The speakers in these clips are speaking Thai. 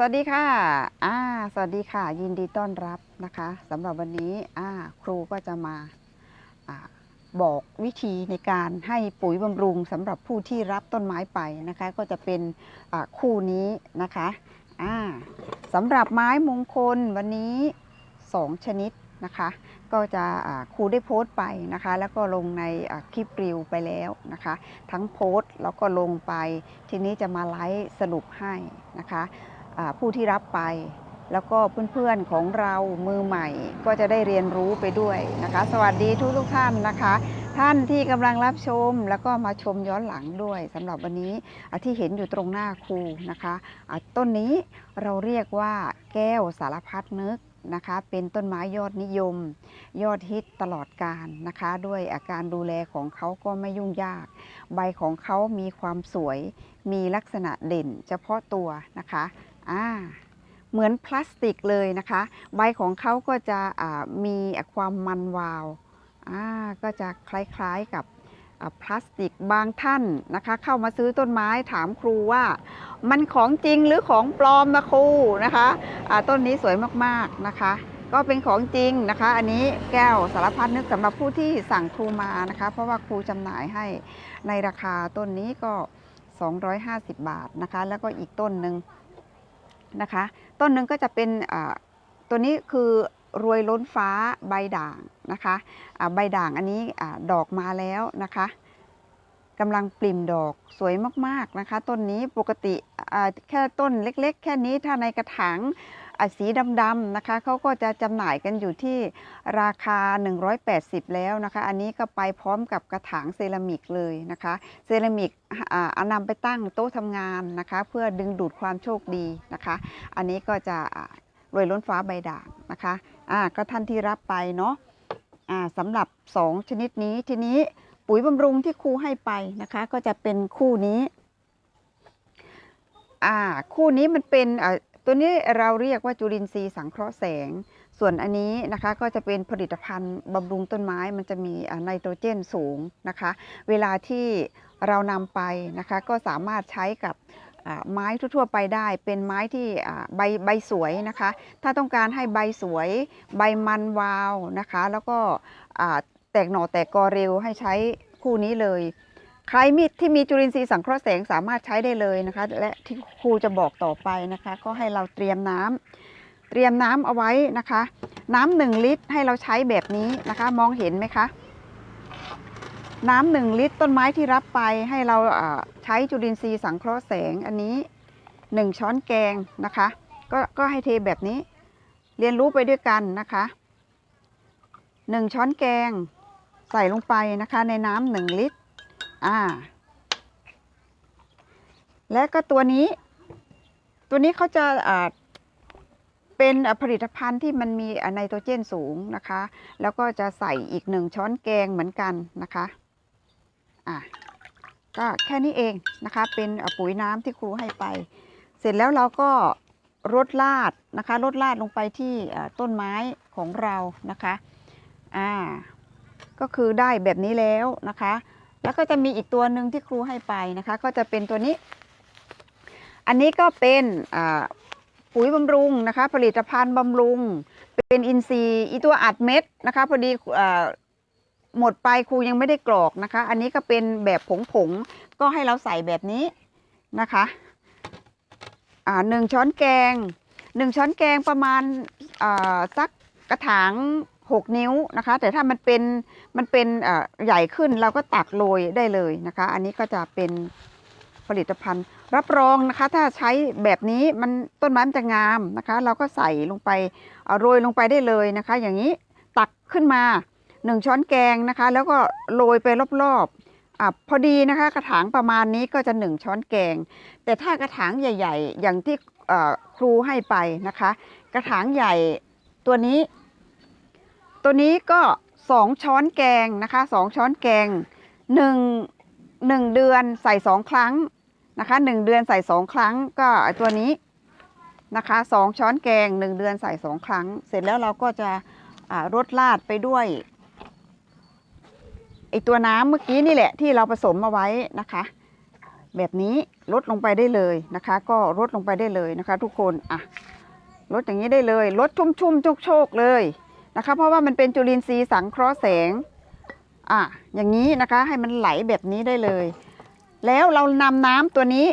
วัสดีค่ะ อ่า สวัสดีค่ะ ยินดีต้อนรับนะคะสำหรับวันนี้ อ่า ครูก็จะมาอาบอกวิธีในการให้ปุ๋ยบำรุงสำหรับผู้ที่รับต้นไม้ไปนะคะ ก็จะเป็นอ่าคู่นี้นะคะ อ่าสำหรับไม้มงคลวันนี้ 2 ชนิดนะคะ ก็จะอาครูได้โพสต์ไปนะคะ แล้วก็ลงในอาคลิปรีวไปแล้วนะคะ ทั้งโพสต์แล้วก็ลงไป ทีนี้จะมาไลฟ์สรุปให้นะคะ ผู้ที่รับไป แล้วก็เพื่อนๆของเรามือใหม่ ก็จะได้เรียนรู้ไปด้วยนะคะ สวัสดีทุกทุกท่านนะคะ ท่านที่กำลังรับชมแล้วก็มาชมย้อนหลังด้วยสำหรับวันนี้ที่เห็นอยู่ตรงหน้าครูนะคะอะต้นนี้เราเรียกว่าแก้วสารพัดนึกนะคะเป็นต้นไม้ยอดนิยม ยอดฮิตตลอดการนะคะ ด้วยอาการดูแลของเขาก็ไม่ยุ่งยาก ใบของเขามีความสวย มีลักษณะเด่นเฉพาะตัวนะคะ อ่าเหมือนพลาสติกเลยนะคะ ใบของเขาก็จะมีความมันวาวาก็จะคล้ายๆกับพลาสติกบางท่านนะคะ เข้ามาซื้อต้นไม้ถามครูว่า มันของจริงหรือของปลอมนะครูนะคะอ่าต้นนี้สวยมากๆนะคะ ก็เป็นของจริงนะคะ อันนี้แก้วสารพัดนึกสำหรับผู้ที่สั่งครูมานะคะ เพราะว่าครูจำหน่ายให้ในราคาต้นนี้ก็ 250 บาทนะคะ แล้วก็อีกต้นหนึ่ง นะคะ ต้นหนึ่งก็จะเป็นตัวนี้คือรวยล้นฟ้าใบด่างนะคะใบด่างอันนี้อดอกมาแล้วนะคะกำลังปลิ่มดอกสวยมากๆนะคะ ต้นนี้ปกติแค่ต้นเล็ก ๆ แค่นี้ถ้าในกระถาง สีดำๆนะคะเขาก็จะจำหน่ายกันอยู่ที่ราคา 180 แล้วนะคะ อันนี้ก็ไปพร้อมกับกระถางเซรามิกเลยนะคะ เซรามิกอ่าเอานำไปตั้งโต๊ะทำงานนะคะ เพื่อดึงดูดความโชคดีนะคะ อันนี้ก็จะรวยล้นฟ้าใบด่างนะคะอ่าก็ท่านที่รับไปเนาะอ่าสำหรับ 2 ชนิดนี้ทีนี้ปุ๋ยบำรุงที่ครูให้ไปนะคะ ก็จะเป็นคู่นี้อ่าคู่นี้มันเป็นอ่า ตัวนี้เราเรียกว่าจุลินทรีย์สังเคราะห์แสง ส่วนอันนี้นะคะก็จะเป็นผลิตภัณฑ์บำรุงต้นไม้มันจะมีไนโตรเจนสูงนะคะ เวลาที่เรานำไปนะคะก็สามารถใช้กับไม้ทั่วๆไปได้เป็นไม้ที่ใบใบสวยนะคะ ถ้าต้องการให้ใบสวย ใบมันวาวนะคะ แล้วก็แตกหน่อแตกกอเร็วให้ใช้คู่นี้เลย ใครมีที่มีจุลินทรีย์สังเคราะห์แสงสามารถใช้ได้เลยนะคะ และที่ครูจะบอกต่อไปนะคะ ก็ให้เราเตรียมน้ำเตรียมน้ำเอาไว้นะคะ น้ำหนึ่งลิตรให้เราใช้แบบนี้นะคะ มองเห็นไหมคะ น้ำหนึ่งลิตรต้นไม้ที่รับไปให้เราอ่าใช้จุลินทรีย์สังเคราะห์แสงอันนี้หนึ่งช้อนแกงนะคะก็ก็ให้เทแบบนี้ เรียนรู้ไปด้วยกันนะคะหนึ่งช้อนแกงใส่ลงไปนะคะในน้ำหนึ่งลิตร อ่า และก็ตัวนี้ ตัวนี้เขาจะอ่าเป็นผลิตภัณฑ์ที่มันมีไนโตรเจนสูงนะคะ แล้วก็จะใส่อีกหนึ่งช้อนแกงเหมือนกันนะคะอะก็แค่นี้เองนะคะ เป็นปุ๋ยน้ำที่ครูให้ไป เสร็จแล้วเราก็รดลาดนะคะรดลาดลงไปที่ต้นไม้ของเรานะคะอ่าก็คือได้แบบนี้แล้วนะคะ แล้วก็จะมีอีกตัวหนึ่งที่ครูให้ไปนะคะ ก็จะเป็นตัวนี้ อันนี้ก็เป็นปุ๋ยบำรุงนะคะ ผลิตภัณฑ์บำรุง เป็นอินทรีย์อีตัวอัดเม็ดนะคะพอดีหมดไปครูยังไม่ได้กรอกนะคะ อันนี้ก็เป็นแบบผงผงๆก็ให้เราใส่แบบนี้นะคะหนึ่งช้อนแกงหนึ่งช้อนแกงประมาณสักกระถาง หกนิ้วนะคะ แต่ถ้ามันเป็นมันเป็นใหญ่ขึ้นเราก็ตักโรยได้เลยนะคะ อันนี้ก็จะเป็นผลิตภัณฑ์ รับรองนะคะ ถ้าใช้แบบนี้มันต้นไม้มันจะงามนะคะ เราก็ใส่ลงไปโรยลงไปได้เลยนะคะ อย่างนี้ตักขึ้นมาหนึ่งช้อนแกงนะคะ แล้วก็โรยไปรอบๆอะพอดีนะคะกระถางประมาณนี้ก็จะหนึ่งช้อนแกง แต่ถ้ากระถางใหญ่ ๆ อย่างที่ครูให้ไปนะคะ กระถางใหญ่ตัวนี้ ตัวนี้ก็สองช้อนแกงนะคะสองช้อนแกงหนึ่งหนึ่งเดือนใส่สองครั้งนะคะหนึ่งเดือนใส่สองครั้งก็ตัวนี้นะคะสองช้อนแกงหนึ่งเดือนใส่สองครั้ง เสร็จแล้วเราก็จะรดลาดไปด้วยไอตัวน้ำเมื่อกี้นี่แหละที่เราผสมมาไว้นะคะ แบบนี้ลดลงไปได้เลยนะคะ ก็ลดลงไปได้เลยนะคะ ทุกคนอะลดอย่างนี้ได้เลยลดชุ่มๆโชกๆเลย นะคะ เพราะว่ามันเป็นจุลินทรีย์สังเคราะห์แสงอะอย่างนี้นะคะให้มันไหลแบบนี้ได้เลย แล้วเรานำน้ำตัวนี้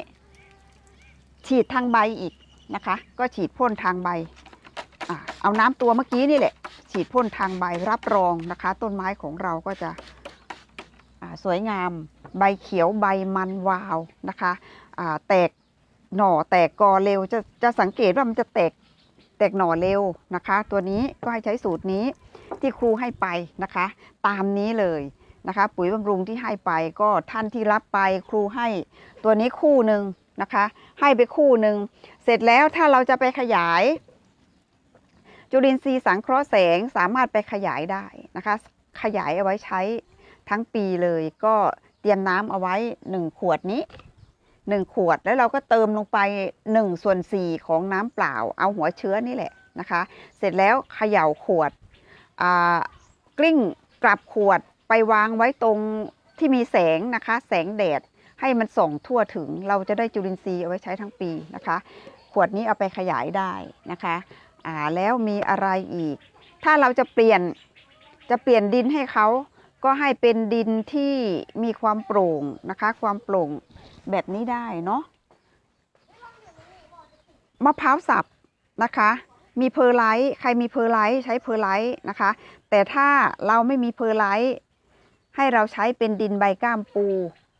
ฉีดทางใบอีกนะคะ ก็ฉีดพ่นทางใบอะเอาน้ำตัวเมื่อกี้นี่แหละ ฉีดพ่นทางใบรับรองนะคะ ต้นไม้ของเราก็จะสวยงามใบเขียวใบมันวาวนะคะแตกหน่อแตกกอเร็วจะจะสังเกตว่ามันจะแตก แตกหน่อเร็วนะคะ ตัวนี้ก็ให้ใช้สูตรนี้ที่ครูให้ไปนะคะ ตามนี้เลยนะคะ ปุ๋ยบำรุงที่ให้ไปก็ท่านที่รับไปครูให้ตัวนี้คู่หนึ่งนะคะ ให้ไปคู่หนึ่งเสร็จแล้วถ้าเราจะไปขยาย จุลินทรีย์สังเคราะห์แสงสามารถไปขยายได้นะคะ ขยายเอาไว้ใช้ทั้งปีเลยก็เตรียมน้ำเอาไว้ 1 ขวดนี้ 1ขวดแล้วเราก็เติมลงไป1ส่วน4ของน้ำเปล่า เอาหัวเชื้อนี่แหละนะคะ เสร็จแล้วเขย่าขวดกลิ้งกลับขวดไปวางไว้ตรงที่มีแสงนะคะ แสงแดดให้มันส่องทั่วถึงเราจะได้จุลินทรีย์เอาไว้ใช้ทั้งปีนะคะ ขวดนี้เอาไปขยายได้นะคะอ่าแล้วมีอะไรอีก ถ้าเราจะเปลี่ยนจะเปลี่ยนดินให้เขา ก็ให้เป็นดินที่มีความโปร่งนะคะ ความโปร่งแบบนี้ได้เนาะมะพร้าวสับนะคะ มีเพอร์ไลท์ใครมีเพอร์ไลท์ใช้เพอร์ไลท์นะคะ แต่ถ้าเราไม่มีเพอร์ไลท์ให้เราใช้เป็นดินใบก้ามปู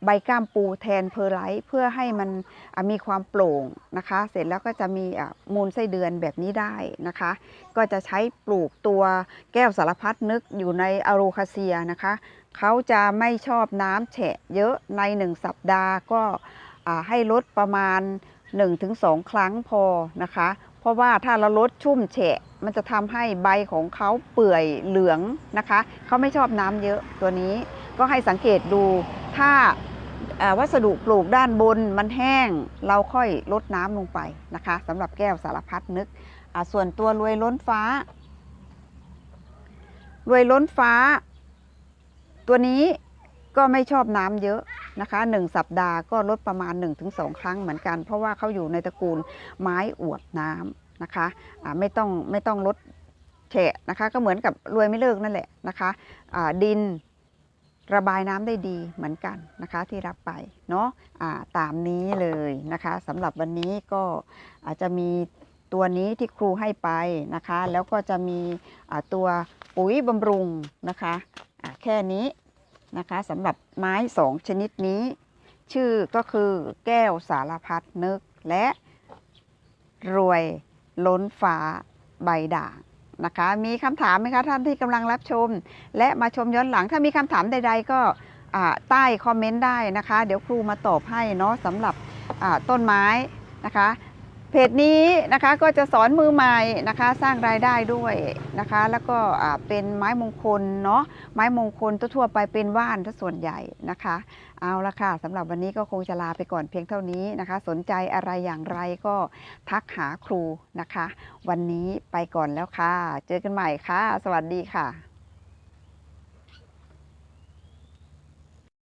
ใบก้ามปูแทนเพอร์ไลท์เพื่อให้มันมีความโปร่งนะคะ เสร็จแล้วก็จะมีมูลไส้เดือนแบบนี้ได้นะคะ ก็จะใช้ปลูกตัวแก้วสารพัดนึกอยู่ในอะโรคาเซียนะคะ เขาจะไม่ชอบน้ำแฉะเยอะในหนึ่งสัปดาห์ก็ให้ลดประมาณ 1-2 ครั้งพอนะคะ เพราะว่าถ้าเราลดชุ่มแฉะมันจะทำให้ใบของเขาเปื่อยเหลืองนะคะ เขาไม่ชอบน้ำเยอะตัวนี้ก็ให้สังเกตดูถ้า วัสดุปลูกด้านบนมันแห้ง เราค่อยลดน้ำลงไปนะคะสำหรับแก้วสารพัดนึก ส่วนตัวรวยล้นฟ้ารวยล้นฟ้า ตัวนี้ก็ไม่ชอบน้ำเยอะนะคะหนึ่งสัปดาห์ก็ลดประมาณ 1-2 ครั้งเหมือนกัน เพราะว่าเขาอยู่ในตระกูลไม้อวบน้ำนะคะอ่าไม่ต้องไม่ต้องลดแฉะนะคะก็เหมือนกับรวยไม่เลิกนั่นแหละนะคะอ่าดิน ระบายน้ำได้ดีเหมือนกันนะคะที่รับไปเนาะะตามนี้เลยนะคะสำหรับวันนี้ก็อาจจะมีตัวนี้ที่ครูให้ไปนะคะ แล้วก็จะมีตัวปุ๋ยบำรุงนะคะะแค่นี้นะคะสำหรับไม้สองชนิดนี้ ชื่อก็คือแก้วสารพัดนึกและรวยล้นฟ้าใบด่าง นะคะ มีคำถามไหมคะท่านที่กำลังรับชม และมาชมย้อนหลังถ้ามีคำถามใด ๆ ก็ใต้คอมเมนต์ได้นะคะ เดี๋ยวครูมาตอบให้เนาะสำหรับต้นไม้นะคะ เพจนี้นะคะก็จะสอนมือใหม่นะคะสร้างรายได้ด้วยนะคะ แล้วก็เป็นไม้มงคลเนาะไม้มงคลทั่วไปเป็นว่านถ้าส่วนใหญ่นะคะ เอาละค่ะสำหรับวันนี้ก็คงจะลาไปก่อนเพียงเท่านี้นะคะ สนใจอะไรอย่างไรก็ทักหาครูนะคะ วันนี้ไปก่อนแล้วค่ะ เจอกันใหม่ค่ะ สวัสดีค่ะ